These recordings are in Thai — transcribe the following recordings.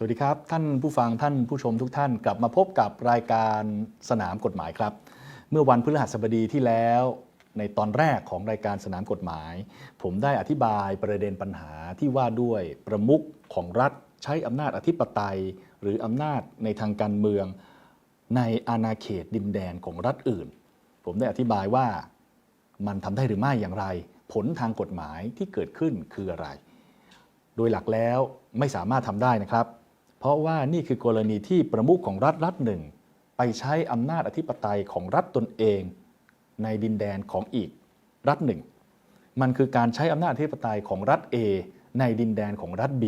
สวัสดีครับ ท่านผู้ฟังท่านผู้ชมทุกท่านกลับมาพบกับรายการสนามกฎหมายครับ เมื่อวันพฤหัสบดีที่แล้ว ในตอนแรกของรายการสนามกฎหมาย ผมได้อธิบายประเด็นปัญหาที่ว่าด้วยประมุขของรัฐใช้อำนาจอธิปไตย หรืออำนาจในทางการเมือง ในอาณาเขตดินแดนของรัฐอื่น ผมได้อธิบายว่ามันทำได้หรือไม่อย่างไร ผลทางกฎหมายที่เกิดขึ้นคืออะไร โดยหลักแล้วไม่สามารถทำได้นะครับ เพราะว่านี่คือกรณีที่ประมุขของรัฐรัฐหนึ่ง ไปใช้อำนาจอธิปไตยของรัฐตนเอง ในดินแดนของอีกรัฐหนึ่ง มันคือการใช้อำนาจอธิปไตยของรัฐ A ในดินแดนของรัฐ B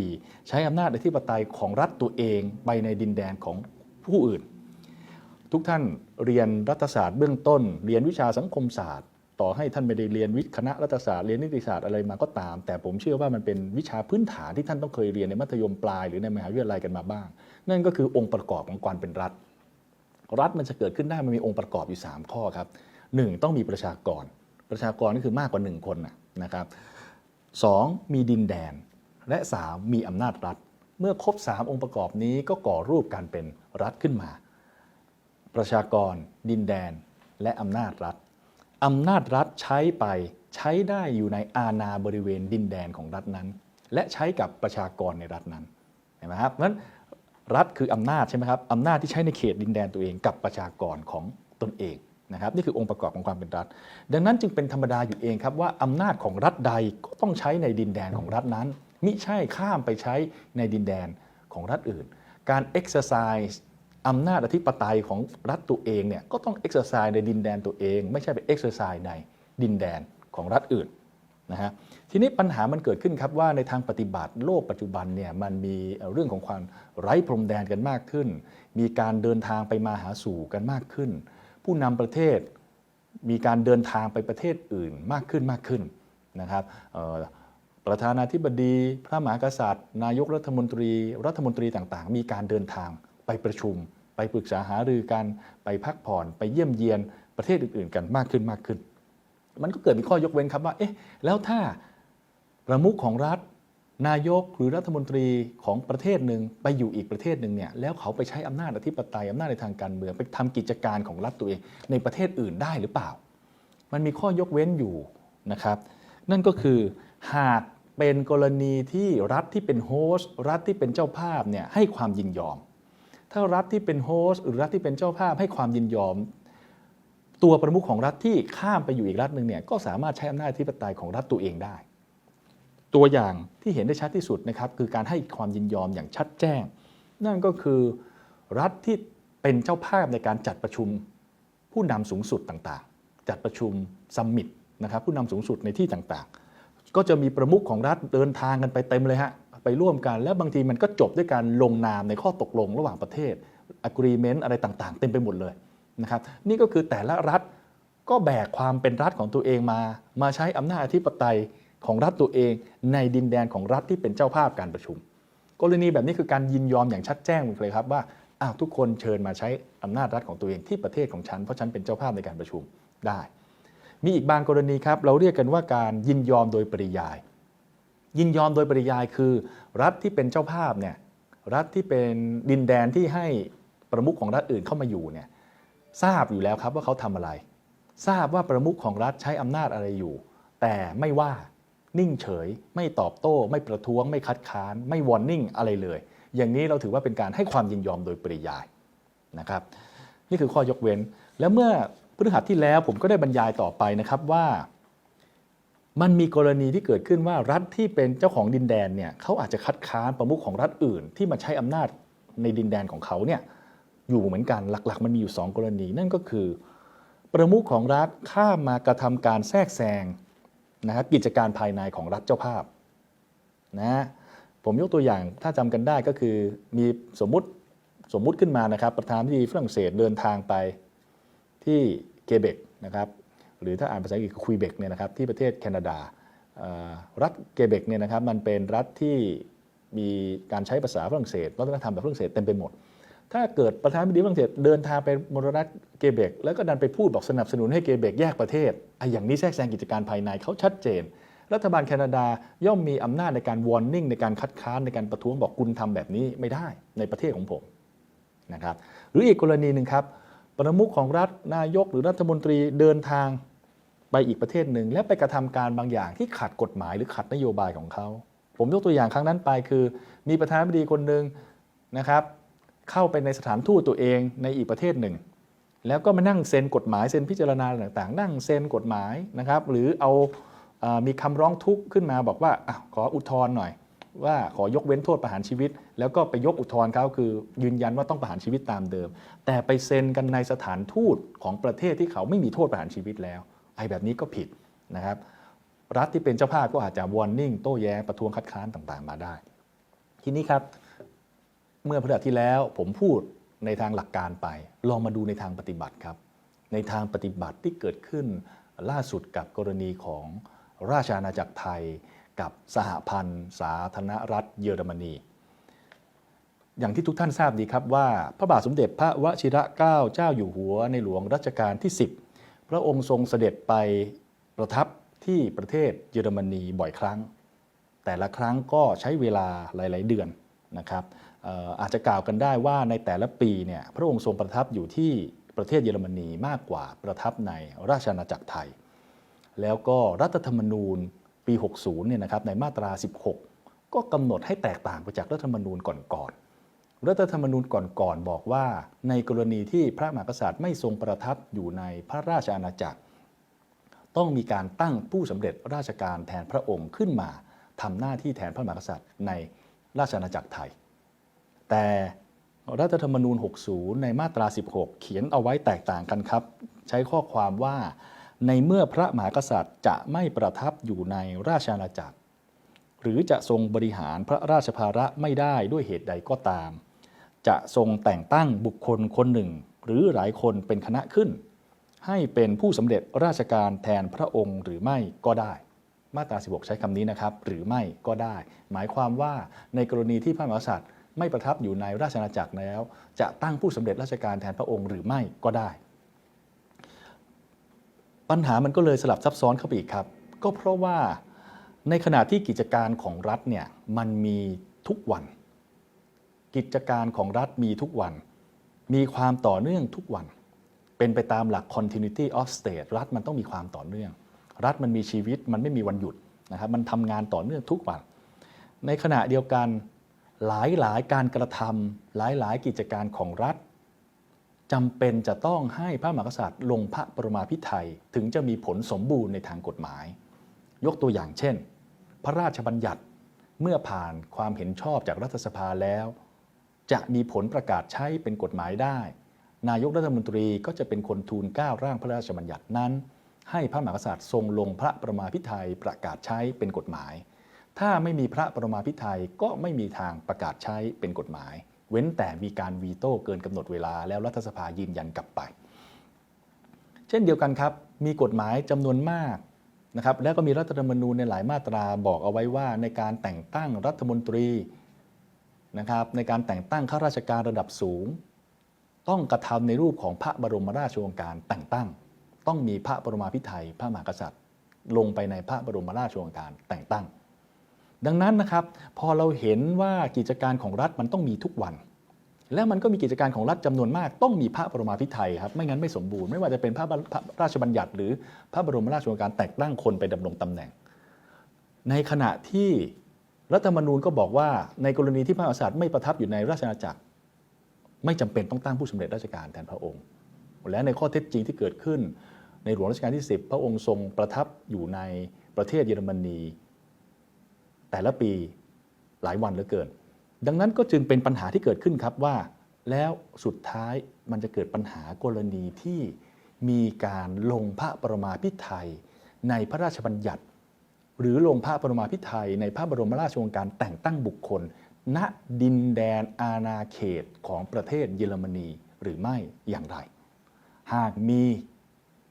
ใช้อำนาจอธิปไตยของรัฐตัวเองไปในดินแดนของผู้อื่น ทุกท่านเรียนรัฐศาสตร์เบื้องต้น เรียนวิชาสังคมศาสตร์ ต่อให้ท่านไม่ได้เรียนวิทย์คณะรัฐศาสตร์เรียนนิติศาสตร์อะไรมาก็ตาม แต่ผมเชื่อว่ามันเป็นวิชาพื้นฐานที่ท่านต้องเคยเรียนในมัธยมปลายหรือในมหาวิทยาลัยกันมาบ้าง นั่นก็คือองค์ประกอบของความเป็นรัฐ รัฐมันจะเกิดขึ้นได้มันมีองค์ประกอบอยู่ 3 ข้อครับ 1. ต้องมีประชากร ประชากรก็คือมากกว่า 1 คนนะนะครับ 2. มีดินแดน และ 3. มีอำนาจรัฐ เมื่อครบ 3 องค์ประกอบนี้ก็ก่อรูปการเป็นรัฐขึ้นมา ประชากร ดินแดน และอำนาจรัฐ อำนาจรัฐใช้ไปใช้ได้อยู่ในอาณาบริเวณดินแดนของรัฐนั้น และใช้กับประชากรในรัฐนั้นเห็นไหมครับนั้นรัฐคืออำนาจใช่ไหมครับอำนาจที่ใช้ในเขตดินแดนตัวเองกับประชากรของตนเองนะครับนี่คือองค์ประกอบของความเป็นรัฐ ดังนั้นจึงเป็นธรรมดาอยู่เองครับว่าอำนาจของรัฐใดก็ต้องใช้ในดินแดนของรัฐนั้นมิใช่ข้ามไปใช้ในดินแดนของรัฐอื่น การ exercise อำนาจอธิปไตยของรัฐตัวเองเนี่ยก็ต้อง exercise ในดินแดนตัวเอง ไม่ใช่ไป exercise ในดินแดนของรัฐอื่นนะฮะทีนี้ปัญหามันเกิดขึ้นครับว่าในทางปฏิบัติโลกปัจจุบันเนี่ยมันมีเรื่องของความไร้พรมแดนกันมากขึ้น มีการเดินทางไปมาหาสู่กันมากขึ้น ผู้นำประเทศมีการเดินทางไปประเทศอื่นมากขึ้นมากขึ้นนะครับประธานาธิบดี พระมหากษัตริย์ นายกรัฐมนตรี รัฐมนตรีต่างๆ มีการเดินทางไปประชุม ไปปรึกษาหารือกันไปพักผ่อนไปเยี่ยมเยียนประเทศอื่นๆ กันมากขึ้นมากขึ้น มันก็เกิดมีข้อยกเว้นครับว่าเอ๊ะแล้วถ้าประมุขของรัฐนายกหรือรัฐมนตรีของประเทศหนึ่งไปอยู่อีกประเทศหนึ่งเนี่ยแล้วเขาไปใช้อำนาจอธิปไตยอำนาจในทางการเมืองไปทำกิจการของรัฐตัวเองในประเทศอื่นได้หรือเปล่า มันมีข้อยกเว้นอยู่นะครับ นั่นก็คือหากเป็นกรณีที่รัฐที่เป็นโฮสต์รัฐที่เป็นเจ้าภาพเนี่ยให้ความยินยอม ถ้ารัฐที่เป็นโฮสต์หรือรัฐที่เป็นเจ้าภาพให้ความยินยอม ตัวประมุขของรัฐที่ข้ามไปอยู่อีกรัฐหนึ่งเนี่ยก็สามารถใช้อำนาจอธิปไตยของรัฐตัวเองได้ ตัวอย่างที่เห็นได้ชัดที่สุดนะครับคือการให้ความยินยอมอย่างชัดแจ้ง นั่นก็คือรัฐที่เป็นเจ้าภาพในการจัดประชุมผู้นำสูงสุดต่างๆ จัดประชุมซัมมิตนะครับผู้นำสูงสุดในที่ต่างๆ ก็จะมีประมุขของรัฐเดินทางกันไปเต็มเลยฮะ ไปร่วมกัน และบางทีมันก็จบด้วยการลงนามในข้อตกลงระหว่างประเทศ agreement อะไรต่างๆ เต็มไปหมดเลยนะครับนี่ก็คือแต่ละรัฐก็แบกความเป็นรัฐของตัวเองมา มาใช้อำนาจอธิปไตยของรัฐตัวเอง ในดินแดนของรัฐที่เป็นเจ้าภาพการประชุม กรณีแบบนี้คือการยินยอมอย่างชัดแจ้งเลยครับว่าอ้าวทุกคนเชิญมาใช้อำนาจรัฐของตัวเองที่ประเทศของฉันเพราะฉันเป็นเจ้าภาพในการประชุมได้ มีอีกบางกรณีครับเราเรียกกันว่าการยินยอมโดยปริยาย ยินยอมโดยปริยายคือรัฐที่เป็นเจ้าภาพเนี่ยรัฐที่เป็นดินแดนที่ให้ประมุขของรัฐอื่นเข้ามาอยู่เนี่ยทราบอยู่แล้วครับว่าเขาทำอะไร ทราบว่าประมุขของรัฐใช้อำนาจอะไรอยู่ แต่ไม่ว่านิ่งเฉย ไม่ตอบโต้ ไม่ประท้วง ไม่คัดค้าน ไม่วอร์นิ่งอะไรเลย อย่างนี้เราถือว่าเป็นการให้ความยินยอมโดยปริยายนะครับนี่คือข้อยกเว้น และเมื่อพฤหัสที่แล้วผมก็ได้บรรยายต่อไปนะครับว่า มันมีกรณีที่เกิดขึ้นว่ารัฐที่เป็นเจ้าของดินแดนเนี่ยเขาอาจจะคัดค้านประมุขของรัฐอื่น ที่มาใช้อำนาจในดินแดนของเขาเนี่ยอยู่เหมือนกันหลักๆ มันมีอยู่ 2 กรณี นั่นก็คือ ประมุขของรัฐข้ามมากระทำการแทรกแซงนะครับกิจการภายในของรัฐเจ้าภาพนะผมยกตัวอย่างถ้าจำกันได้ก็คือมีสมมุติสมมุติขึ้นมานะครับ ประธานาธิบดีฝรั่งเศสเดินทางไปที่เกเบกนะครับ หรือถ้าอ่านภาษาอังกฤษคือคุยเบกเนี่ยนะครับที่ประเทศแคนาดา รัฐเกเบกเนี่ยนะครับมันเป็นรัฐที่มีการใช้ภาษาฝรั่งเศสวัฒนธรรมแบบฝรั่งเศสเต็มไปหมด ถ้าเกิดประธานาธิบดีฝรั่งเศสเดินทางไปมรรัฐเกเบก แล้วก็ดันไปพูดบอกสนับสนุนให้เกเบกแยกประเทศไอ้อย่างนี้แทรกแซงกิจการภายในเขาชัดเจน รัฐบาลแคนาดาย่อมมีอำนาจในการ warning ในการคัดค้านในการประท้วงบอกคุณทำแบบนี้ไม่ได้ในประเทศของผมนะครับหรืออีกกรณีหนึ่งครับประมุขของรัฐนายกหรือรัฐมนตรีเดินทาง ไปอีกประเทศหนึ่ง และไปกระทำการบางอย่างที่ขัดกฎหมายหรือขัดนโยบายของเขา ผมยกตัวอย่างครั้งนั้นไปคือ มีประธานาธิบดีคนหนึ่งนะครับเข้าไปในสถานทูตตัวเองในอีกประเทศหนึ่ง แล้วก็มานั่งเซ็นกฎหมายเซ็นพิจารณาต่างๆ นั่งเซ็นกฎหมายนะครับหรือเอามีคำร้องทุกข์ขึ้นมาบอกว่าอขออุทธรณ์หน่อย ว่าขอยกเว้นโทษประหารชีวิต แล้วก็ไปยกอุทธรณ์เขาคือยืนยันว่าต้องประหารชีวิตตามเดิม แต่ไปเซ็นกันในสถานทูตของประเทศที่เขาไม่มีโทษประหารชีวิตแล้ว อ้แบบนี้ก็ผิดนะครับ รัฐที่เป็นเจ้าภาพก็อาจจะ warning โต้แย้งประท้วงคัดค้านต่างๆ มาได้ ทีนี้ครับเมื่อพฤหัสที่แล้วผมพูดในทางหลักการไป ลองมาดูในทางปฏิบัติครับ ในทางปฏิบัติที่เกิดขึ้นล่าสุดกับกรณีของราชอาณาจักรไทยกับสหพันธ์ สาธารณรัฐเยอรมนี อย่างที่ทุกท่านทราบดีครับว่า พระบาทสมเด็จพระวชิระเกล้าเจ้าอยู่หัวในหลวงรัชกาลที่ 10 พระองค์ทรงเสด็จไปประทับที่ประเทศเยอรมนีบ่อยครั้ง แต่ละครั้งก็ใช้เวลาหลาย ๆ เดือนนะครับเอ่ออาจจะกล่าวกันได้ว่าในแต่ละปีเนี่ยพระองค์ทรงประทับอยู่ที่ประเทศเยอรมนีมากกว่าประทับในราชอาณาจักรไทย แล้วก็รัฐธรรมนูญปี 60เนี่ยนะครับในมาตรา 16 ก็กำหนดให้แตกต่างไปจากรัฐธรรมนูญก่อนๆ รัฐธรรมนูญก่อนๆบอกว่า ในกรณีที่พระมหากษัตริย์ไม่ทรงประทับอยู่ในพระราชอาณาจักร ต้องมีการตั้งผู้สำเร็จราชการแทนพระองค์ขึ้นมาทำหน้าที่แทนพระมหากษัตริย์ในราชอาณาจักรไทย แต่รัฐธรรมนูญ 60 ในมาตรา 16 เขียนเอาไว้แตกต่างกันครับ ใช้ข้อความว่า ในเมื่อพระมหากษัตริย์จะไม่ประทับอยู่ในราชอาณาจักร หรือจะทรงบริหารพระราชภาระไม่ได้ด้วยเหตุใดก็ตาม จะทรงแต่งตั้งบุคคลคนหนึ่ง หรือหลายคนเป็นคณะขึ้น ให้เป็นผู้สำเร็จราชการแทนพระองค์หรือไม่ก็ได้ มาตรา 16 ใช้คำนี้นะครับ หรือไม่ก็ได้ หมายความว่าในกรณีที่พระมหากษัตริย์ไม่ประทับอยู่ในราชอาณาจักรแล้ว จะตั้งผู้สำเร็จราชการแทนพระองค์หรือไม่ก็ได้ ปัญหามันก็เลยสลับซับซ้อนเข้าไปอีกครับ ก็เพราะว่าในขณะที่กิจการของรัฐเนี่ยมันมีทุกวัน กิจการของรัฐมีทุกวัน มีความต่อเนื่องทุกวัน เป็นไปตามหลัก continuity of state รัฐมันต้องมีความต่อเนื่อง รัฐมันมีชีวิตมันไม่มีวันหยุดนะครับมันทำงานต่อเนื่องทุกวัน ในขณะเดียวกันหลายหลายการกระทำหลายหลายกิจการของรัฐจำเป็นจะต้องให้พระมหากษัตริย์ลงพระปรมาภิไธยถึงจะมีผลสมบูรณ์ในทางกฎหมาย ยกตัวอย่างเช่น พระราชบัญญัติเมื่อผ่านความเห็นชอบจากรัฐสภาแล้ว จะมีผลประกาศใช้เป็นกฎหมายได้ นายกรัฐมนตรีก็จะเป็นคนทูลเกล้าร่างพระราชบัญญัตินั้น ให้พระมหากษัตริย์ทรงลงพระประมาพิไทยประกาศใช้เป็นกฎหมาย ถ้าไม่มีพระประมาพิไทยก็ไม่มีทางประกาศใช้เป็นกฎหมาย เว้นแต่มีการวีโต้เกินกำหนดเวลาแล้วรัฐสภายืนยันกลับไป เช่นเดียวกันครับ มีกฎหมายจำนวนมากนะครับ แล้วก็มีรัฐธรรมนูญในหลายมาตราบอกเอาไว้ว่าในการแต่งตั้งรัฐมนตรี นะครับในการแต่งตั้งข้าราชการระดับสูง ต้องกระทำในรูปของพระบรมราชโองการแต่งตั้ง ต้องมีพระบรมาภิไธยพระมหากษัตริย์ ลงไปในพระบรมราชโองการแต่งตั้ง ดังนั้นนะครับพอเราเห็นว่ากิจการของรัฐมันต้องมีทุกวัน และมันก็มีกิจการของรัฐจำนวนมาก ต้องมีพระบรมาภิไธยครับไม่งั้นไม่สมบูรณ์ไม่ว่าจะเป็นพระบพระราชบัญญัติหรือพระบรมราชโองการแต่งตั้งคนไปดำรงตำแหน่ง ในขณะที่ รัฐธรรมนูญก็บอกว่าในกรณีที่พระมหากษัตริย์ไม่ประทับอยู่ในราชอาณาจักร ไม่จำเป็นต้องตั้งผู้สำเร็จราชการแทนพระองค์ และในข้อเท็จจริงที่เกิดขึ้น ในหลวงรัชกาลที่ 10 พระองค์ทรงประทับอยู่ในประเทศเยอรมนี แต่ละปีหลายวันเหลือเกิน ดังนั้นก็จึงเป็นปัญหาที่เกิดขึ้นครับว่า แล้วสุดท้ายมันจะเกิดปัญหากรณีที่มีการลงพระประมาพิไทยในพระราชบัญญัติ หรือลงพระบรมาภิไธยในพระบรมราชโองการแต่งตั้งบุคคล ณดินแดนอาณาเขตของประเทศเยอรมนีหรือไม่อย่างไร หากมี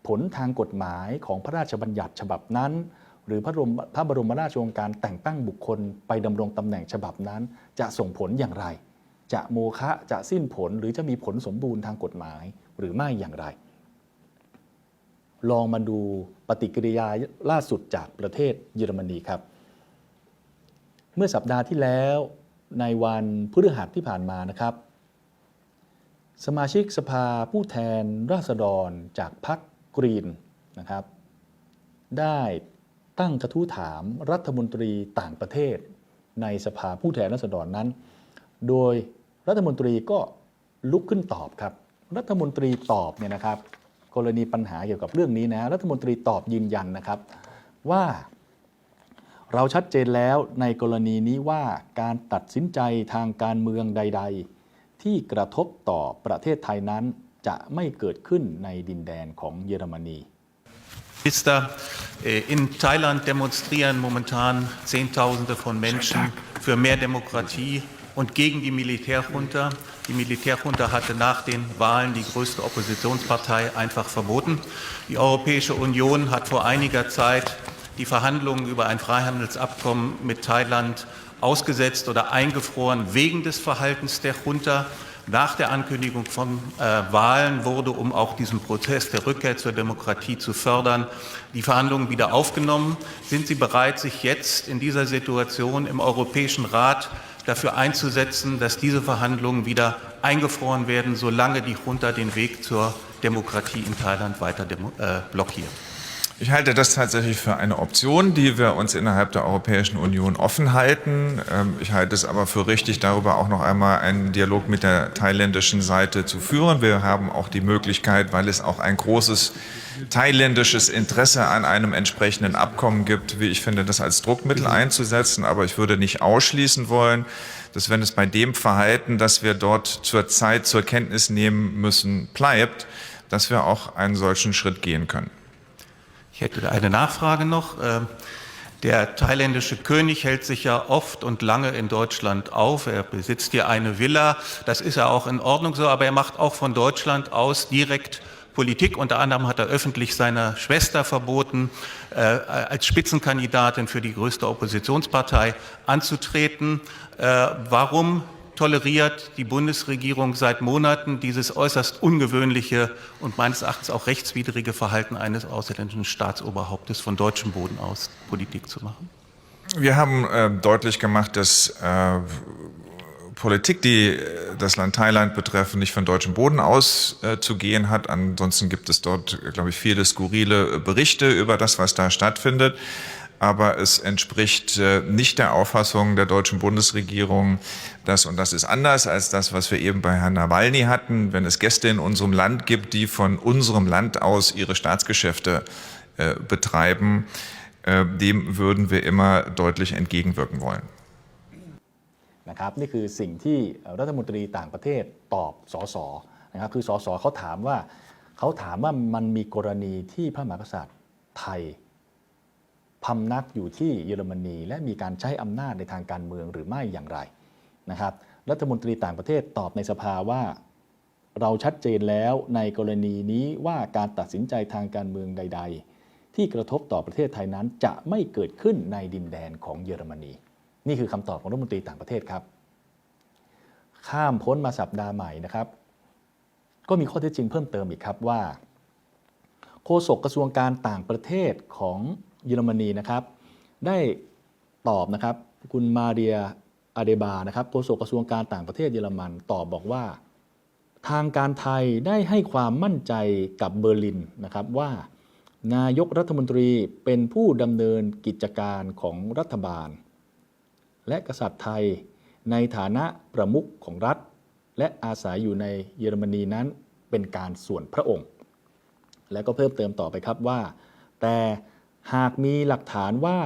ผลทางกฎหมายของพระราชบัญญัติฉบับนั้น หรือพระบรมพระบรมราชโองการแต่งตั้งบุคคลไปดำรงตำแหน่งฉบับนั้น จะส่งผลอย่างไร จะโมฆะจะสิ้นผลหรือจะมีผลสมบูรณ์ทางกฎหมายหรือไม่อย่างไร ลองมาดูปฏิกิริยาล่าสุดจากประเทศเยอรมนีครับ เมื่อสัปดาห์ที่แล้วในวันพฤหัสที่ผ่านมานะครับ สมาชิกสภาผู้แทนราษฎรจากพรรคกรีนนะครับ ได้ตั้งกระทู้ถามรัฐมนตรีต่างประเทศ ในสภาผู้แทนราษฎรนั้น โดยรัฐมนตรีก็ลุกขึ้นตอบครับ รัฐมนตรีตอบเนี่ยนะครับ กรณีปัญหาเกี่ยวกับเรื่องนี้นะรัฐมนตรีตอบยืนยันนะครับว่าเราชัดเจนแล้วในกรณีนี้ว่าการตัดสินใจทางการเมืองใด ๆ ที่กระทบต่อประเทศไทยนั้นจะไม่เกิดขึ้นในดินแดนของเยอรมนี Minister, in Thailand demonstrieren momentan Zehntausende von Menschen für mehr Demokratie und gegen die Militärjunta. Die Militärjunta hatte nach den Wahlen die größte Oppositionspartei einfach verboten. Die Europäische Union hat vor einiger Zeit die Verhandlungen über ein Freihandelsabkommen mit Thailand ausgesetzt oder eingefroren wegen des Verhaltens der Junta. Nach der Ankündigung von äh, Wahlen wurde, um auch diesen Prozess der Rückkehr zur Demokratie zu fördern, die Verhandlungen wieder aufgenommen. Sind Sie bereit, sich jetzt in dieser Situation im Europäischen Rat dafür einzusetzen, dass diese Verhandlungen wieder eingefroren werden, solange die Junta den Weg zur Demokratie in Thailand weiter äh, blockiert? Ich halte das tatsächlich für eine Option, die wir uns innerhalb der Europäischen Union offen halten. Ähm, Ich halte es aber für richtig, darüber auch noch einmal einen Dialog mit der thailändischen Seite zu führen. Wir haben auch die Möglichkeit, weil es auch ein großes thailändisches Interesse an einem entsprechenden Abkommen gibt, wie ich finde, das als Druckmittel einzusetzen. Aber ich würde nicht ausschließen wollen, dass wenn es bei dem Verhalten, das wir dort zurzeit zur Kenntnis nehmen müssen, bleibt, dass wir auch einen solchen Schritt gehen können. Ich hätte eine Nachfrage noch. Ähm, Der thailändische König hält sich ja oft und lange in Deutschland auf. Er besitzt hier eine Villa. Das ist ja auch in Ordnung so, aber er macht auch von Deutschland aus direkt Politik. Unter anderem hat er öffentlich seiner Schwester verboten, äh, als Spitzenkandidatin für die größte Oppositionspartei anzutreten. Äh, warum toleriert die Bundesregierung seit Monaten dieses äußerst ungewöhnliche und meines Erachtens auch rechtswidrige Verhalten eines ausländischen Staatsoberhauptes von deutschem Boden aus Politik zu machen. Wir haben äh, deutlich gemacht, dass äh, Politik, die äh, das Land Thailand betreffen, nicht von deutschem Boden aus äh, zu gehen hat. Ansonsten gibt es dort, äh, glaube ich, viele skurrile Berichte über das, was da stattfindet Aber es entspricht äh, nicht der Auffassung der deutschen Bundesregierung, dass, und das ist anders als das, was wir eben bei Herrn Nawalny hatten, wenn es Gäste in unserem Land gibt, die von unserem Land aus ihre Staatsgeschäfte äh, betreiben, äh, dem würden wir immer deutlich entgegenwirken wollen. นะครับนี่คือสิ่งที่รัฐมนตรีต่างประเทศตอบสสนะครับคือสสเขาถามว่าเขาถามว่ามันมีกรณีที่พระมหากษัตริย์ไทย พำนักอยู่ที่เยอรมนี และมีการใช้อำนาจในทางการเมืองหรือไม่อย่างไรนะครับรัฐมนตรีต่างประเทศตอบในสภาว่า เราชัดเจนแล้วในกรณีนี้ว่าการตัดสินใจทางการเมืองใด ๆ ที่กระทบต่อประเทศไทยนั้นจะไม่เกิดขึ้นในดินแดนของเยอรมนี นี่คือคำตอบของรัฐมนตรีต่างประเทศครับ ข้ามพ้นมาสัปดาห์ใหม่นะครับ ก็มีข้อเท็จจริงเพิ่มเติมอีกครับว่า โฆษกกระทรวงการต่างประเทศของ เยอรมนีนะครับ ได้ตอบนะครับคุณมาเรียอาเดบานะครับโฆษกกระทรวงการต่างประเทศเยอรมันตอบบอกว่า ทางการไทยได้ให้ความมั่นใจกับเบอร์ลินนะครับว่านายกรัฐมนตรีเป็นผู้ดำเนินกิจการของรัฐบาล และกษัตริย์ไทยในฐานะประมุขของรัฐ และอาศัยอยู่ในเยอรมนีนั้นเป็นการส่วนพระองค์ และก็เพิ่มเติมต่อไปครับว่า แต่ หากมีหลักฐานว่า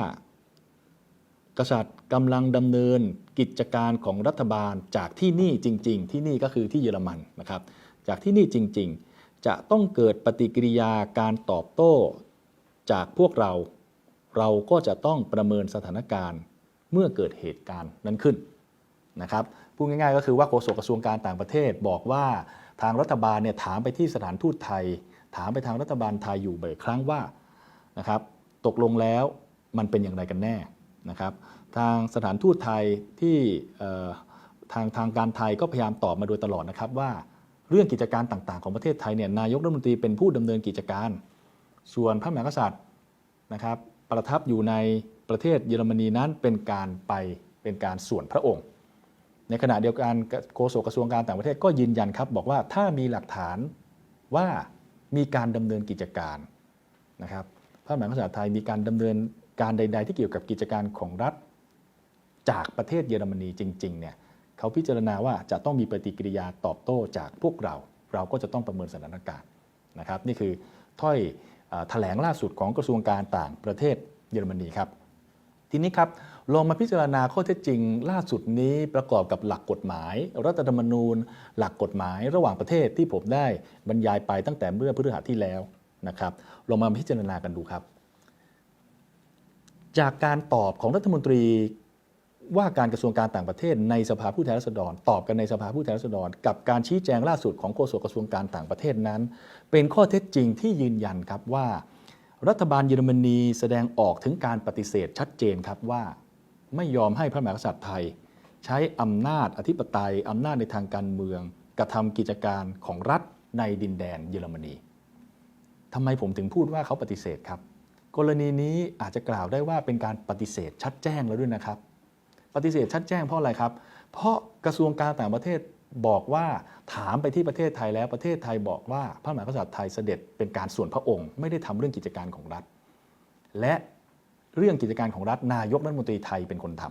กษัตริย์กำลังดำเนินกิจการของรัฐบาลจากที่นี่จริง ๆ ที่นี่ก็คือที่เยอรมันนะครับ จากที่นี่จริง ๆ จะต้องเกิดปฏิกิริยาการตอบโต้จากพวกเรา เราก็จะต้องประเมินสถานการณ์เมื่อเกิดเหตุการณ์นั้นขึ้นนะครับพูดง่ายๆ ก็คือว่าโฆษกกระทรวงการต่างประเทศบอกว่าทางรัฐบาลเนี่ยถามไปที่สถานทูตไทย ถามไปทางรัฐบาลไทยอยู่บ่อยครั้งว่านะครับ ตกลงแล้วมันเป็นอย่างไรกันแน่นะครับทางสถานทูตไทยที่ทางทางการไทยก็พยายามตอบมาโดยตลอดนะครับว่าเรื่องกิจการต่างๆ ของประเทศไทยเนี่ยนายกรัฐมนตรีเป็นผู้ดำเนินกิจการ ส่วนพระมหากษัตริย์นะครับประทับอยู่ในประเทศเยอรมนีนั้นเป็นการไปเป็นการส่วนพระองค์ ในขณะเดียวกันโฆษกกระทรวงการต่างประเทศก็ยืนยันครับ บอกว่าถ้ามีหลักฐานว่ามีการดำเนินกิจการนะครับ พระมหากษัตริย์ไทยมีการดำเนินการใด ๆ ที่เกี่ยวกับกิจการของรัฐ จากประเทศเยอรมนีจริงๆเนี่ยเขาพิจารณาว่าจะต้องมีปฏิกิริยาตอบโต้จากพวกเรา เราก็จะต้องประเมินสถานการณ์นะครับ นี่คือถ้อยอ่อแถลงล่าสุดของกระทรวงการต่างประเทศเยอรมนีครับ ทีนี้ครับลองมาพิจารณาข้อเท็จจริง ล่าสุดนี้ประกอบกับหลักกฎหมาย รัฐธรรมนูญ หลักกฎหมายระหว่างประเทศที่ผมได้บรรยายไปตั้งแต่เมื่อพฤหัสที่แล้ว นะครับลองมาพิจารณากันดูครับ จากการตอบของรัฐมนตรีว่าการกระทรวงการต่างประเทศในสภาผู้แทนราษฎร ตอบกันในสภาผู้แทนราษฎร กับการชี้แจงล่าสุดของโฆษกกระทรวงการต่างประเทศนั้น เป็นข้อเท็จจริงที่ยืนยันครับว่า รัฐบาลเยอรมนีแสดงออกถึงการปฏิเสธชัดเจนครับว่าไม่ยอมให้พระมหากษัตริย์ไทย ใช้อำนาจอธิปไตยอำนาจในทางการเมือง กระทำกิจการของรัฐในดินแดนเยอรมนี ทำไมผมถึงพูดว่าเขาปฏิเสธครับ กรณีนี้อาจจะกล่าวได้ว่าเป็นการปฏิเสธชัดแจ้งแล้วด้วยนะครับ ปฏิเสธชัดแจ้งเพราะอะไรครับ เพราะกระทรวงการต่างประเทศบอกว่าถามไปที่ประเทศไทยแล้วประเทศไทยบอกว่าพระมหากษัตริย์ไทยเสด็จเป็นการส่วนพระองค์ ไม่ได้ทำเรื่องกิจการของรัฐ และเรื่องกิจการของรัฐนายกรัฐมนตรีไทยเป็นคนท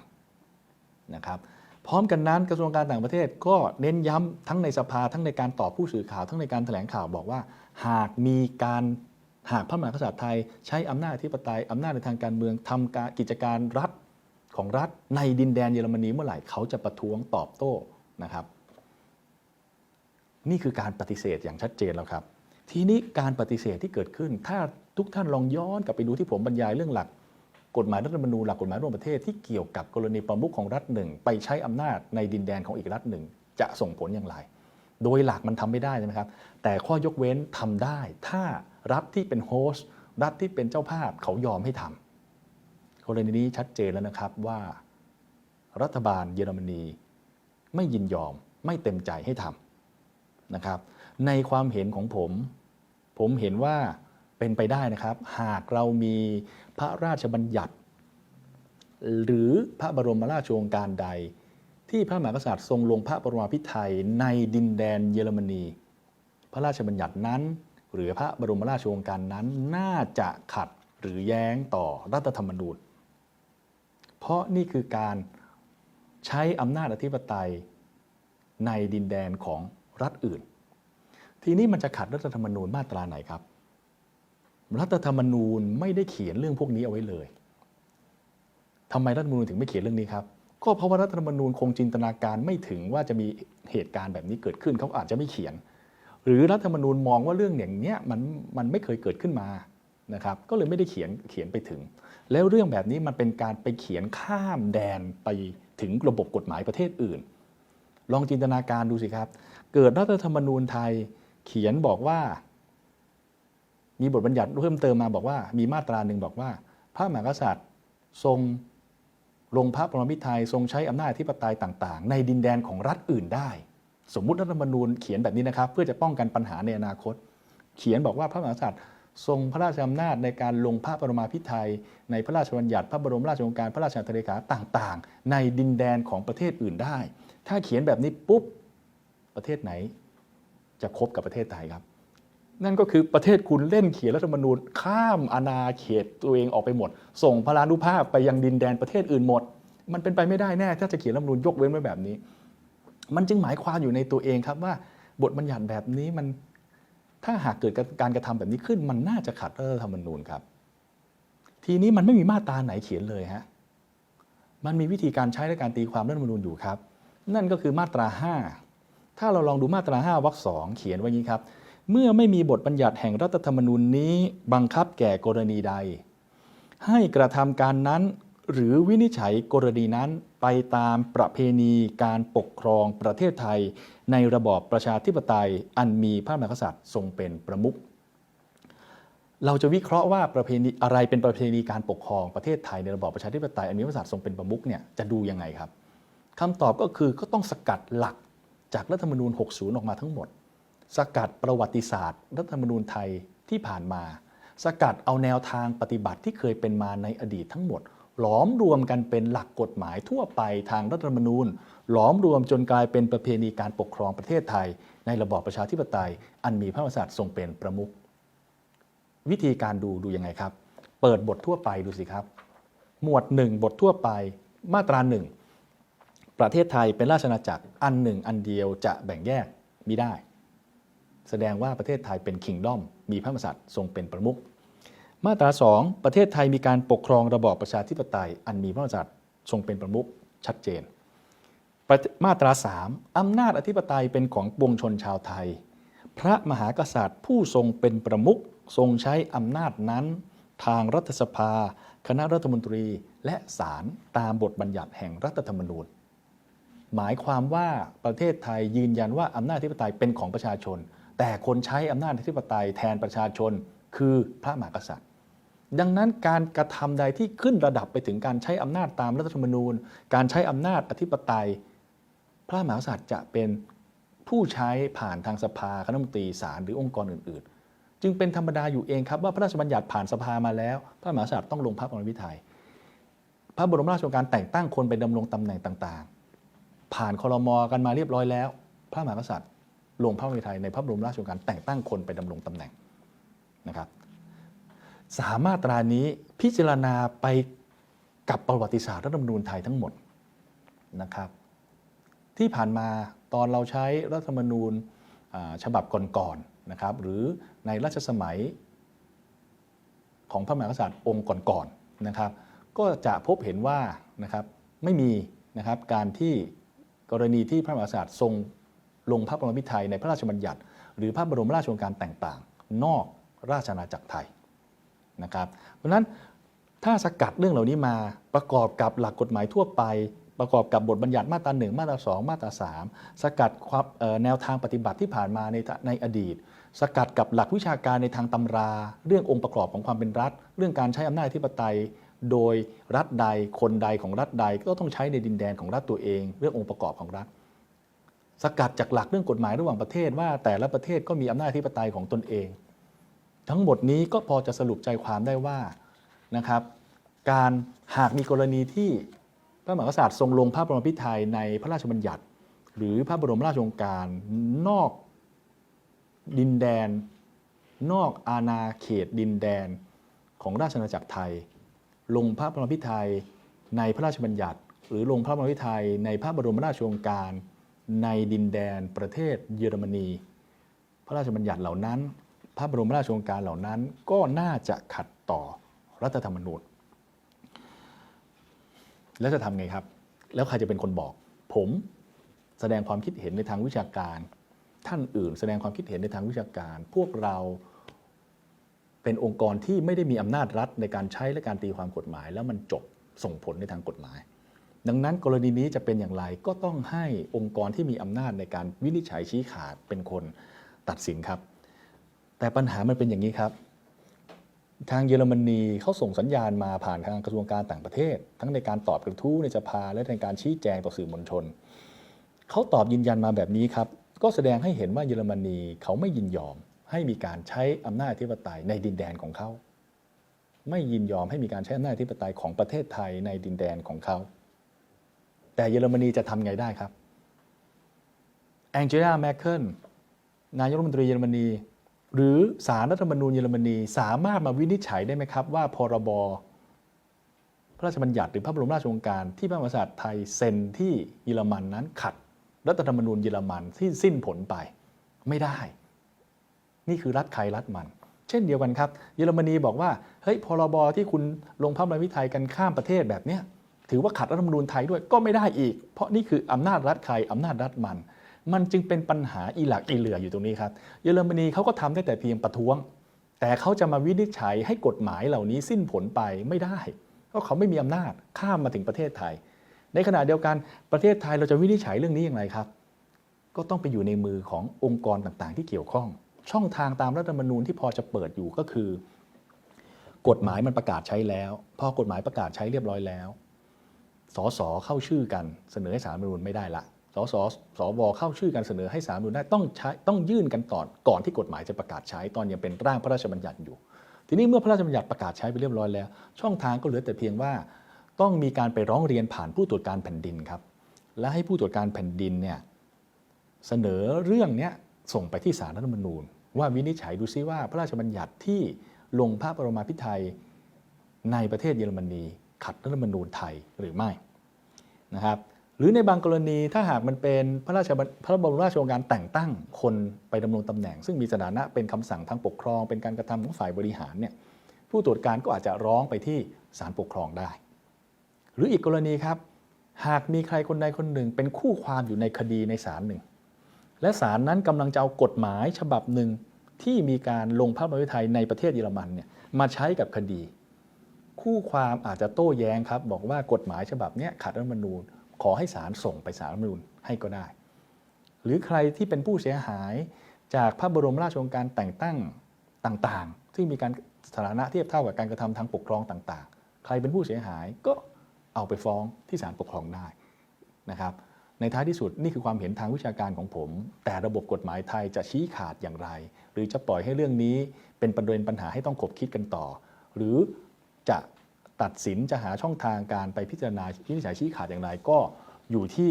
ำนะครับพร้อมกันนั้นกระทรวงการต่างประเทศก็เน้นย้ำทั้งในสภาทั้งในการตอบผู้สื่อข่าวทั้งในการแถลงข่าวบอกว่า หากมีการหากพระมหากษัตริย์ไทยใช้อำนาจอธิปไตยอำนาจในทางการเมืองทำการกิจการรัฐของรัฐในดินแดนเยอรมนีเมื่อไหร่เขาจะประท้วงตอบโต้นะครับ นี่คือการปฏิเสธอย่างชัดเจนแล้วครับ ทีนี้การปฏิเสธที่เกิดขึ้น ถ้าทุกท่านลองย้อนกลับไปดูที่ผมบรรยายเรื่องหลัก กฎหมายรัฐธรรมนูญหลักกฎหมายร่วมประเทศที่เกี่ยวกับกรณีประมุขของรัฐหนึ่งไปใช้อำนาจในดินแดนของอีกรัฐหนึ่งจะส่งผลอย่างไร โดยหลักมันทำไม่ได้ใช่ไหมครับ แต่ข้อยกเว้นทำได้ ถ้ารัฐที่เป็นโฮสต์รัฐที่เป็นเจ้าภาพเขายอมให้ทำกรณีนี้ชัดเจนแล้วนะครับว่า รัฐบาลเยอรมนี ไม่ยินยอมไม่เต็มใจให้ทำนะครับ ในความเห็นของผม ผมเห็นว่าเป็นไปได้นะครับ หากเรามีพระราชบัญญัติ หรือพระบรมราชโองการใด ที่พระมหากษัตริย์ทรงลงพระบรมพิไทยในดินแดนเยอรมนี พระราชบัญญัตินั้น หรือพระบรมราชโองการนั้นน่าจะขัดหรือแย้งต่อรัฐธรรมนูญ เพราะนี่คือการใช้อำนาจอธิปไตยในดินแดนของรัฐอื่น ทีนี้มันจะขัดรัฐธรรมนูญมาตราไหนครับ รัฐธรรมนูญไม่ได้เขียนเรื่องพวกนี้เอาไว้เลยทำไมรัฐธรรมนูญถึงไม่เขียนเรื่องนี้ครับ ก็เพราะว่ารัฐธรรมนูญคงจินตนาการไม่ถึงว่าจะมีเหตุการณ์แบบนี้เกิดขึ้นเขาอาจจะไม่เขียน หรือรัฐธรรมนูญมองว่าเรื่องอย่างเนี้ยมันมันไม่เคยเกิดขึ้นมานะครับก็เลยไม่ได้เขียนเขียนไปถึง แล้วเรื่องแบบนี้มันเป็นการไปเขียนข้ามแดนไปถึงระบบกฎหมายประเทศอื่น ลองจินตนาการดูสิครับ เกิดรัฐธรรมนูญไทยเขียนบอกว่า มีบทบัญญัติเพิ่มเติมมาบอกว่า มีมาตราหนึ่งบอกว่า พระมหากษัตริย์ทรง ลงพระบรมพิไทยทรงใช้อำนาจอธิปไตยต่าง ๆ ในดินแดนของรัฐอื่นได้ สมมุติรัฐธรรมนูญเขียนแบบนี้นะครับ เพื่อจะป้องกันปัญหาในอนาคต เขียนบอกว่าพระมหากษัตริย์ทรงพระราชอำนาจในการลงพระบรมพิไทยในพระราชบัญญัติ พระบรมราชโองการพระราชอัตถเลขาต่างๆ ในดินแดนของประเทศอื่นได้ ถ้าเขียนแบบนี้ปุ๊บประเทศไหน จะคบกับประเทศไทยครับ นั่นก็คือประเทศคุณเล่นเขียนรัฐธรรมนูญข้ามอาณาเขตตัวเองออกไปหมด ส่งพลานุภาพไปยังดินแดนประเทศอื่นหมด มันเป็นไปไม่ได้แน่ถ้าจะเขียนรัฐธรรมนูญยกเว้นไว้แบบนี้ มันจึงหมายความอยู่ในตัวเองครับว่า บทบัญญัติแบบนี้มันถ้าหากเกิดการกระทำแบบนี้ขึ้น มันน่าจะขัดรัฐธรรมนูญครับ ทีนี้มันไม่มีมาตราไหนเขียนเลยฮะมันมีวิธีการใช้และการตีความรัฐธรรมนูญอยู่ครับ นั่นก็คือมาตรา 5 ถ้าเราลองดูมาตรา 5วรรคสองเขียนไว้นี้ครับ เมื่อไม่มีบทบัญญัติแห่งรัฐธรรมนูญนี้บังคับแก่กรณีใด ให้กระทำการนั้นหรือวินิจฉัยกรณีนั้นไปตามประเพณีการปกครองประเทศไทย ในระบอบประชาธิปไตยอันมีพระมหากษัตริย์ทรงเป็นประมุขเราจะวิเคราะห์ว่าประเพณีอะไรเป็นประเพณีการปกครองประเทศไทยในระบอบประชาธิปไตยอันมีพระมหากษัตริย์ทรงเป็นประมุขเนี่ยจะดูยังไงครับคำตอบก็คือก็ต้องสกัดหลักจากรัฐธรรมนูญ 60 ออกมาทั้งหมด สกัดประวัติศาสตร์ รัฐธรรมนูญไทยที่ผ่านมา สกัดเอาแนวทางปฏิบัติที่เคยเป็นมาในอดีตทั้งหมด หลอมรวมกันเป็นหลักกฎหมายทั่วไปทางรัฐธรรมนูญ หลอมรวมจนกลายเป็นประเพณีการปกครองประเทศไทย ในระบอบประชาธิปไตย อันมีพระมหากษัตริย์ทรงเป็นประมุขวิธีการดูดูยังไงครับ เปิดบททั่วไปดูสิครับ หมวด 1 บททั่วไปมาตราหนึ่งประเทศไทยเป็นราชอาณาจักรอันหนึ่งอันเดียวจะแบ่งแยกมิได้ แสดงว่าประเทศไทยเป็นคิงดอมมีพระมหากษัตริย์ทรงเป็นประมุขมาตรา 2 ประเทศไทยมีการปกครองระบอบประชาธิปไตย อันมีพระมหากษัตริย์ทรงเป็นประมุขชัดเจน มาตรา 3 อำนาจอธิปไตยเป็นของปวงชนชาวไทย พระมหากษัตริย์ผู้ทรงเป็นประมุขทรงใช้อำนาจนั้น ทางรัฐสภา คณะรัฐมนตรีและศาลตามบทบัญญัติแห่งรัฐธรรมนูญ หมายความว่าประเทศไทยยืนยันว่าอำนาจอธิปไตยเป็นของประชาชน แต่คนใช้อำนาจอธิปไตยแทนประชาชนคือพระมหากษัตริย์ ดังนั้นการกระทำใดที่ขึ้นระดับไปถึงการใช้อำนาจตามรัฐธรรมนูญ การใช้อำนาจอธิปไตย พระมหากษัตริย์จะเป็นผู้ใช้ผ่านทางสภาคณะมนตรีศาลหรือองค์กรอื่น ๆ จึงเป็นธรรมดาอยู่เองครับว่าพระราชบัญญัติผ่านสภามาแล้ว พระมหากษัตริย์ต้องลงพระบรมวิทัยพระบรมราชโองการแต่งตั้งคนไปดำรงตำแหน่งต่าง ๆ ผ่านคอรมอกันมาเรียบร้อยแล้ว พระมหากษัตริย์ ลงพระมวิทัยในพระบรมราชโองการแต่งตั้งคนไปดำรงตำแหน่งนะครับสามมาตรานี้พิจารณาไปกับประวัติศาสตร์รัฐธรรมนูญไทยทั้งหมดนะครับ ที่ผ่านมาตอนเราใช้รัฐธรรมนูญฉบับก่อนๆนะครับหรือในรัชสมัยของพระมหากษัตริย์องค์ก่อนๆนะครับ ก็จะพบเห็นว่านะครับไม่มีนะครับการที่กรณีที่พระมหากษัตริย์ทรง ลงพระบรมพิไทยในพระราชบัญญัติ หรือพระบรมราชโองการแต่งต่างนอกราชอาณาจักรไทยนะครับเพราะฉะนั้นถ้าสกัดเรื่องเหล่านี้มาประกอบกับหลักกฎหมายทั่วไป ประกอบกับบทบัญญัติมาตราหนึ่งมาตราสองมาตราสามสกัดความแนวทางปฏิบัติที่ผ่านมาในในอดีต สกัดกับหลักวิชาการในทางตำรา เรื่ององค์ประกอบของความเป็นรัฐ เรื่องการใช้อำนาจอธิปไตย โดยรัฐใดคนใดของรัฐใดก็ต้องใช้ในดินแดนของรัฐตัวเอง เรื่ององค์ประกอบของรัฐ สกัดจากหลักเรื่องกฎหมายระหว่างประเทศว่าแต่ละประเทศก็มีอำนาจอธิปไตยของตนเอง ทั้งหมดนี้ก็พอจะสรุปใจความได้ว่านะครับการหากมีกรณีที่พระมหากษัตริย์ทรงลงพระบรมพิไทยในพระราชบัญญัติ หรือพระบรมราชโองการนอกดินแดน นอกอาณาเขตดินแดนของราชอาณาจักรไทย ลงพระบรมพิไทยในพระราชบัญญัติ หรือลงพระบรมพิไทยในพระบรมราชโองการ ในดินแดนประเทศเยอรมนี พระราชบัญญัติเหล่านั้น พระบรมราชโองการเหล่านั้นก็น่าจะขัดต่อรัฐธรรมนูญ แล้วจะทำไงครับ แล้วใครจะเป็นคนบอก ผมแสดงความคิดเห็นในทางวิชาการ ท่านอื่น แสดงความคิดเห็นในทางวิชาการ พวกเราเป็นองค์กรที่ไม่ได้มีอำนาจรัฐในการใช้และการตีความกฎหมาย แล้วมันจบส่งผลในทางกฎหมาย ดังนั้นกรณีนี้จะเป็นอย่างไรก็ต้องให้องค์กรที่มีอำนาจในการวินิจฉัยชี้ขาดเป็นคนตัดสินครับ แต่ปัญหามันเป็นอย่างนี้ครับ ทางเยอรมนีเขาส่งสัญญาณมาผ่านทางกระทรวงการต่างประเทศ ทั้งในการตอบกระทู้ในสภาและในการชี้แจงต่อสื่อมวลชนเขาตอบยืนยันมาแบบนี้ครับ ก็แสดงให้เห็นว่าเยอรมนีเขาไม่ยินยอม ให้มีการใช้อำนาจอธิปไตยในดินแดนของเขาไม่ยินยอมให้มีการใช้อำนาจอธิปไตยของประเทศไทยในดินแดนของเขา แต่เยอรมนีจะทำไงได้ครับแองเจล่าแมคเคิลนายกรัฐมนตรีเยอรมนี หรือสารรัฐธรรมนูญเยอรมนีสามารถมาวินิจฉัยได้ไหมครับ ว่าพรบพระราชบัญญัติหรือพระบรมราชโองการที่พระมหากษัตริย์ไทยเซ็นที่เยอรมันนั้นขัด รัฐธรรมนูญเยอรมันที่สิ้นผลไปไม่ได้ นี่คือรัฐใครรัฐมัน เช่นเดียวกันครับ เยอรมนีบอกว่าเฮ้ยพรบที่คุณลงพระบรมวิทัยกันข้ามประเทศแบบเนี้ย ถือว่าขัดรัฐธรรมนูญไทยด้วยก็ไม่ได้อีก เพราะนี่คืออำนาจรัฐใครอำนาจรัฐมัน มันจึงเป็นปัญหาอีหลักอีเหลืออยู่ตรงนี้ครับเยอรมนีเขาก็ทำได้แต่เพียงประท้วง แต่เขาจะมาวินิจฉัยให้กฎหมายเหล่านี้สิ้นผลไปไม่ได้เพราะเขาไม่มีอำนาจข้ามมาถึงประเทศไทย ในขณะเดียวกันประเทศไทยเราจะวินิจฉัยเรื่องนี้อย่างไรครับ ก็ต้องไปอยู่ในมือขององค์กรต่างๆ ที่เกี่ยวข้อง ช่องทางตามรัฐธรรมนูญที่พอจะเปิดอยู่ก็คือกฎหมายมันประกาศใช้แล้ว พอกฎหมายประกาศใช้เรียบร้อยแล้ว สสเข้าชื่อกันเสนอให้สารรัฐมนูญไม่ได้ละสสสวเข้าชื่อกันเสนอให้สารรัฐมนูญได้ต้องใช้ต้องยื่นกันก่อนก่อนที่กฎหมายจะประกาศใช้ตอนยังเป็นร่างพระราชบัญญัติอยู่ ทีนี้เมื่อพระราชบัญญัติประกาศใช้ไปเรียบร้อยแล้ว ช่องทางก็เหลือแต่เพียงว่าต้องมีการไปร้องเรียนผ่านผู้ตรวจการแผ่นดินครับ และให้ผู้ตรวจการแผ่นดินเนี่ยเสนอเรื่องนี้ส่งไปที่ศาลรัฐธรรมนูญ ว่าวินิจฉัยดูซิว่าพระราชบัญญัติที่ลงพระบรมพิไทยในประเทศเยอรมนี ขัดรัฐธรรมนูญไทยหรือไม่นะครับหรือในบางกรณีถ้าหากมันเป็นพระราชบัญพระบรมราชโองการแต่งตั้งคนไปดำรงตำแหน่ง ซึ่งมีสถานะเป็นคำสั่งทางปกครอง เป็นการกระทำของฝ่ายบริหารเนี่ยผู้ตรวจการก็อาจจะร้องไปที่ศาลปกครองได้ หรืออีกกรณีครับ หากมีใครคนใดคนหนึ่ง เป็นคู่ความอยู่ในคดีในศาลหนึ่ง และศาลนั้นกำลังจะเอากฎหมายฉบับหนึ่งที่มีการลงพระบรมไทยในประเทศเยอรมันเนี่ยมาใช้กับคดี คู่ความอาจจะโต้แย้งครับ บอกว่ากฎหมายฉบับนี้ขัดรัฐมนูญ ขอให้ศาลส่งไปศาลรัฐมนูญให้ก็ได้ หรือใครที่เป็นผู้เสียหายจากพระบรมราชโองการแต่งตั้งต่างๆที่มีการสถานะเทียบเท่ากับการกระทำทางปกครองต่างๆ ใครเป็นผู้เสียหายก็เอาไปฟ้องที่ศาลปกครองได้นะครับในท้ายที่สุดนี่คือความเห็นทางวิชาการของผม แต่ระบบกฎหมายไทยจะชี้ขาดอย่างไร หรือจะปล่อยให้เรื่องนี้เป็นประเด็นปัญหาให้ต้องขบคิดกันต่อ หรือ จะตัดสินจะหาช่องทางการไปพิจารณาวินิจฉัยชี้ขาดอย่างไร ก็อยู่ที่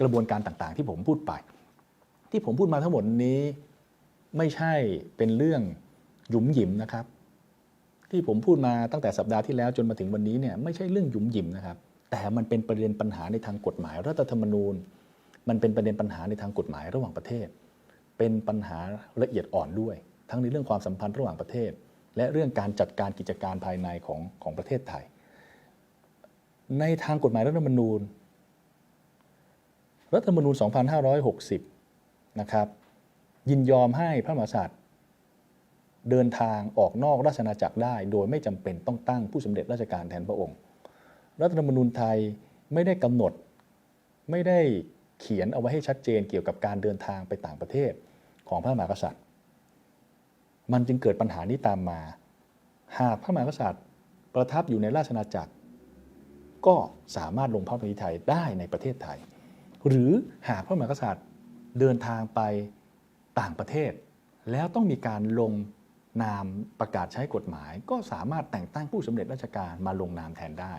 กระบวนการต่างๆ ที่ผมพูดไป ที่ผมพูดมาทั้งหมดนี้ไม่ใช่เป็นเรื่องหยุมหยิมนะครับ ที่ผมพูดมาตั้งแต่สัปดาห์ที่แล้วจนมาถึงวันนี้เนี่ยไม่ใช่เรื่องหยุมหยิมนะครับ แต่มันเป็นประเด็นปัญหาในทางกฎหมายรัฐธรรมนูญ มันเป็นประเด็นปัญหาในทางกฎหมายระหว่างประเทศ เป็นปัญหาละเอียดอ่อนด้วย ทั้งในเรื่องความสัมพันธ์ระหว่างประเทศ และเรื่องการจัดการกิจการภายในของของประเทศไทย ในทางกฎหมายรัฐธรรมนูญ รัฐธรรมนูญ 2560 นะครับ ยินยอมให้พระมหากษัตริย์เดินทางออกนอกราชอาณาจักรได้ โดยไม่จำเป็นต้องตั้งผู้สำเร็จราชการแทนพระองค์ รัฐธรรมนูญไทยไม่ได้กำหนดไม่ได้เขียนเอาไว้ให้ชัดเจนเกี่ยวกับการเดินทางไปต่างประเทศของพระมหากษัตริย์ มันจึงเกิดปัญหานี้ตามมา หากพระมหากษัตริย์ประทับอยู่ในราชอาจักร ก็สามารถลงพระบรมพิไทยได้ในประเทศไทย หรือหากพระมหากษัตริย์เดินทางไปต่างประเทศ แล้วต้องมีการลงนามประกาศใช้กฎหมาย ก็สามารถแต่งตั้งผู้สำเร็จราชการมาลงนามแทนได้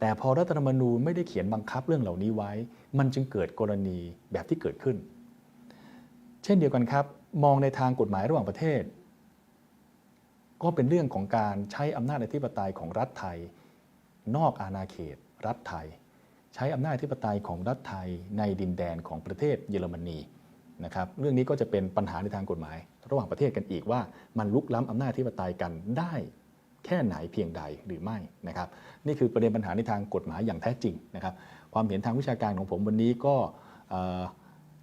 แต่พอรัฐธรรมนูญไม่ได้เขียนบังคับเรื่องเหล่านี้ไว้ มันจึงเกิดกรณีแบบที่เกิดขึ้น เช่นเดียวกันครับ มองในทางกฎหมายระหว่างประเทศ ก็เป็นเรื่องของการใช้อำนาจอธิปไตยของรัฐไทย นอกอาณาเขต รัฐไทย ใช้อำนาจอธิปไตยของรัฐไทยในดินแดนของประเทศเยอรมนีนะครับเรื่องนี้ก็จะเป็นปัญหาในทางกฎหมาย ระหว่างประเทศกันอีกว่ามันลุกล้ำอำนาจอธิปไตยกันได้แค่ไหนเพียงใดหรือไม่นะครับนี่คือประเด็นปัญหาในทางกฎหมายอย่างแท้จริงนะครับความเห็นทางวิชาการของผมวันนี้ก็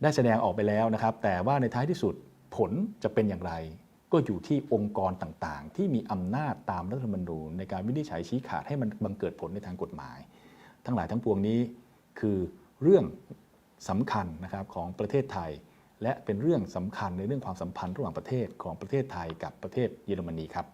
ได้แสดงออกไปแล้วนะครับแต่ว่าในท้ายที่สุดผลจะเป็นอย่างไร ก็อยู่ที่องค์กรต่างๆ ที่มีอำนาจตามรัฐธรรมนูญในการวินิจฉัยชี้ขาดให้มันบังเกิดผลในทางกฎหมาย ทั้งหลายทั้งปวงนี้คือเรื่องสำคัญนะครับของประเทศไทย และเป็นเรื่องสำคัญในเรื่องความสัมพันธ์ระหว่างประเทศของประเทศไทยกับประเทศเยอรมนีครับ